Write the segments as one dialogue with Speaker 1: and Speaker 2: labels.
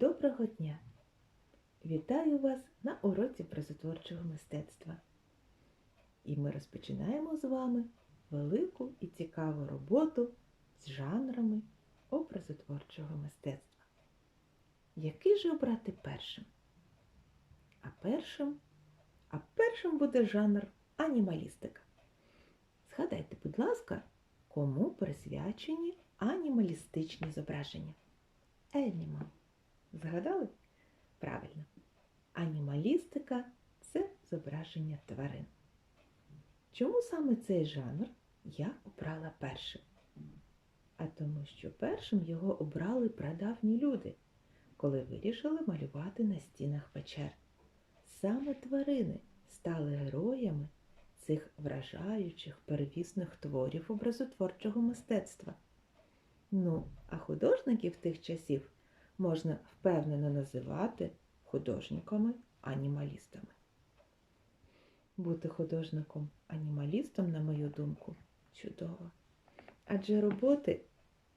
Speaker 1: Доброго дня! Вітаю вас на уроці прозотворчого мистецтва. І ми розпочинаємо з вами велику і цікаву роботу з жанрами образотворчого мистецтва. Який же обрати першим? А першим, а першим буде жанр анімалістика. Згадайте, будь ласка, кому присвячені анімалістичні зображення? Animal. Згадали? Правильно. Анімалістика це зображення тварин. Чому саме цей жанр я обрала першим? А тому, що першим його обрали прадавні люди, коли вирішили малювати на стінах печер. Саме тварини стали героями цих вражаючих первісних творів образотворчого мистецтва. Ну, а художників тих часів можна впевнено називати художниками-анімалістами. Бути художником-анімалістом, на мою думку, чудово. Адже роботи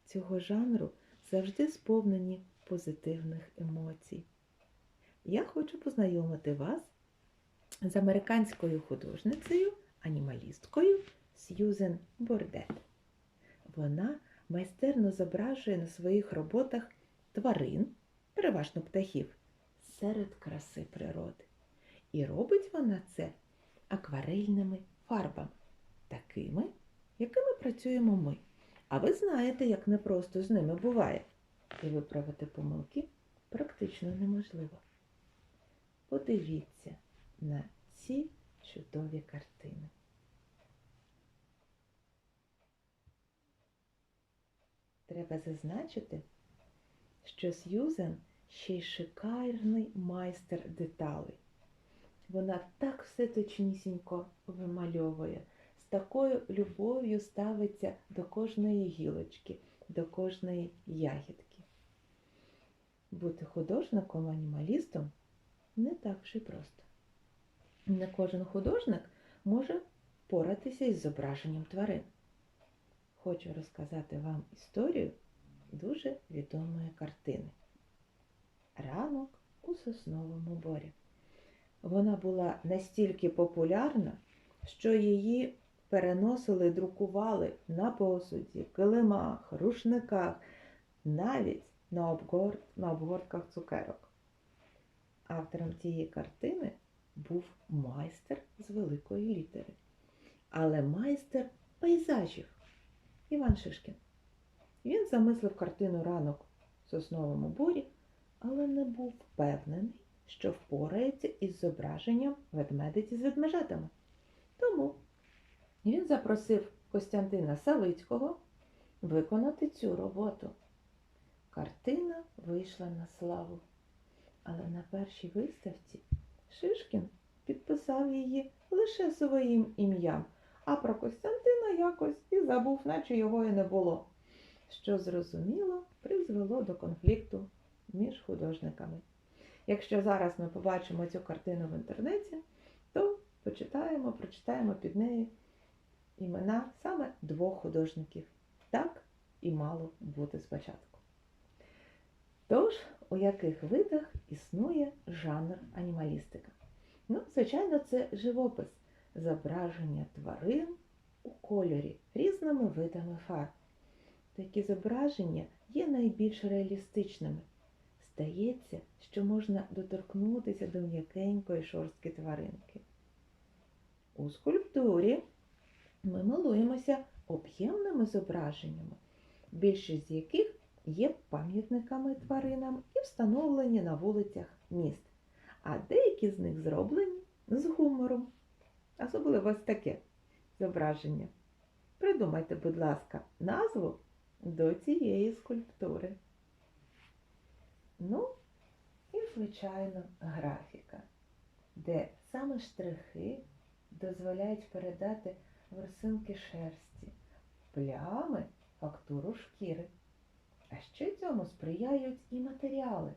Speaker 1: цього жанру завжди сповнені позитивних емоцій. Я хочу познайомити вас з американською художницею, анімалісткою Сьюзен Бордет. Вона майстерно зображує на своїх роботах тварин, переважно птахів, серед краси природи. І робить вона це акварельними фарбами, такими, якими працюємо ми. А ви знаєте, як непросто з ними буває. І виправити помилки практично неможливо. Подивіться на ці чудові картини. Треба зазначити, що Сьюзен ще й шикарний майстер деталей. Вона так все точнісінько вимальовує, з такою любов'ю ставиться до кожної гілочки, до кожної ягідки. Бути художником-анімалістом не так вже просто. Не кожен художник може впоратися із зображенням тварин. Хочу розказати вам історію дуже відомої картини. Ранок у сосновому борі. Вона була настільки популярна, що її переносили, друкували на посуді, килимах, рушниках, навіть на, обгорт, на обгортках цукерок. Автором цієї картини був майстер з великої літери, але майстер пейзажів Іван Шишкін. Він замислив картину ранок в сосновому борі, але не був впевнений, що впорається із зображенням ведмедиці з ведмежатами. Тому він запросив Костянтина Савицького виконати цю роботу. Картина вийшла на славу, але на першій виставці Шишкін підписав її лише своїм ім'ям, а про Костянтина якось і забув, наче його і не було що зрозуміло призвело до конфлікту між художниками. Якщо зараз ми побачимо цю картину в інтернеті, то почитаємо, прочитаємо під нею імена саме двох художників. Так і мало бути спочатку. Тож, у яких видах існує жанр анімалістика? Ну, звичайно, це живопис, зображення тварин у кольорі різними видами фарб. Такі зображення є найбільш реалістичними. Здається, що можна доторкнутися до м'якенької шорстки тваринки. У скульптурі ми малуємося об'ємними зображеннями, більшість з яких є пам'ятниками тваринам і встановлені на вулицях міст, а деякі з них зроблені з гумором. Особливо ось таке зображення. Придумайте, будь ласка, назву до цієї скульптури. Ну, і, звичайно, графіка, де саме штрихи дозволяють передати ворсинки шерсті, плями фактуру шкіри. А ще цьому сприяють і матеріали,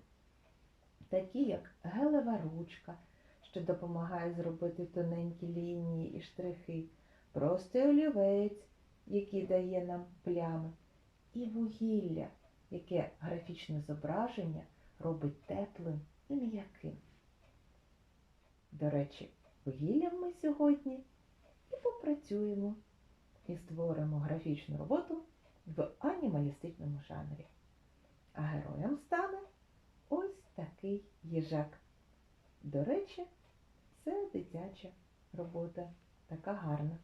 Speaker 1: такі як гелева ручка, що допомагає зробити тоненькі лінії і штрихи, простий олівець, який дає нам плями і вугілля, яке графічне зображення робить теплим і м'яким. До речі, вугіллям ми сьогодні і попрацюємо і створимо графічну роботу в анімалістичному жанрі. А героєм стане ось такий їжак. До речі, це дитяча робота, така гарна.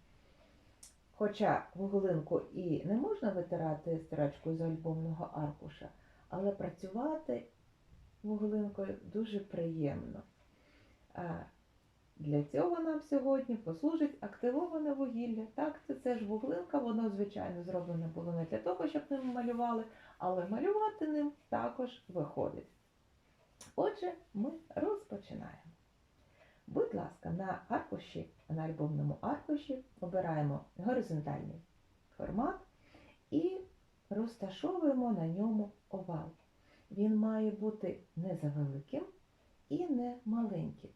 Speaker 1: Хоча вуглинку і не можна витирати стирачкою з альбомного аркуша, але працювати вуглинкою дуже приємно. Для цього нам сьогодні послужить активоване вугілля. Так, це, це ж вуглинка, воно, звичайно, зроблено було не для того, щоб ним малювали, але малювати ним також виходить. Отже, ми розпочинаємо. Будь ласка, на аркуші, на альбомному аркуші обираємо горизонтальний формат і розташовуємо на ньому овал. Він має бути не завеликим і не маленьким.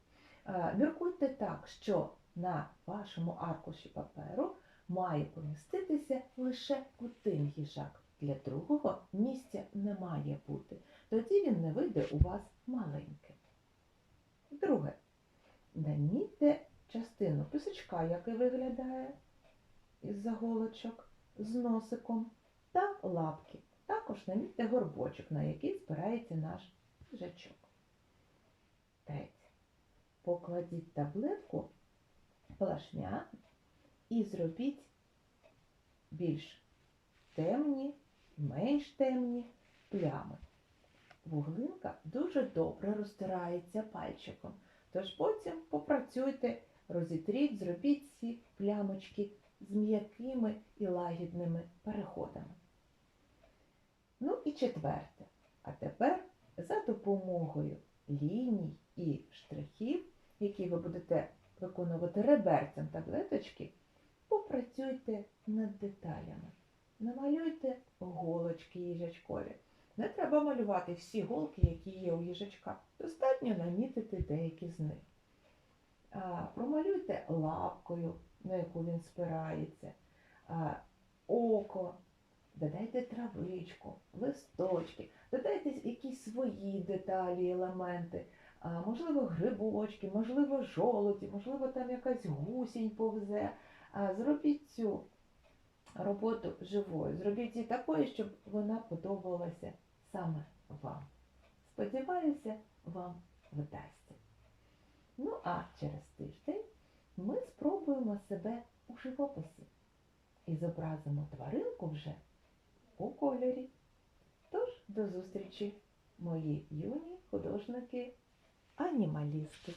Speaker 1: Е, Міркуйте так, що на вашому аркуші паперу має поміститися лише один їжак. Для другого місця не має бути. Тоді він не вийде у вас маленьким. Друге. Намітьте частину писачка, який виглядає із заголочок, з носиком та лапки. Також намітьте горбочок, на який збирається наш їжачок. Третє. Покладіть таблетку плашмя і зробіть більш темні, менш темні плями. Вуглинка дуже добре розтирається пальчиком. Тож потім попрацюйте, розітріть, зробіть ці плямочки з м'якими і лагідними переходами. Ну і четверте. А тепер за допомогою ліній і штрихів, які ви будете виконувати реберцем таблеточки, попрацюйте над деталями. Намалюйте голочки їжачкові. Не треба малювати всі голки, які є у їжачка. Достатньо намітити деякі з них. Промалюйте лапкою, на яку він спирається, око, додайте травичку, листочки, додайте якісь свої деталі, елементи, можливо, грибочки, можливо, жолоді, можливо, там якась гусінь повзе. Зробіть цю роботу живою, зробіть її такою, щоб вона подобалася саме вам. Сподіваюся, вам вдасться. Ну а через тиждень ми спробуємо себе у живописі і зобразимо тваринку вже у кольорі. Тож до зустрічі, мої юні художники-анімалісти.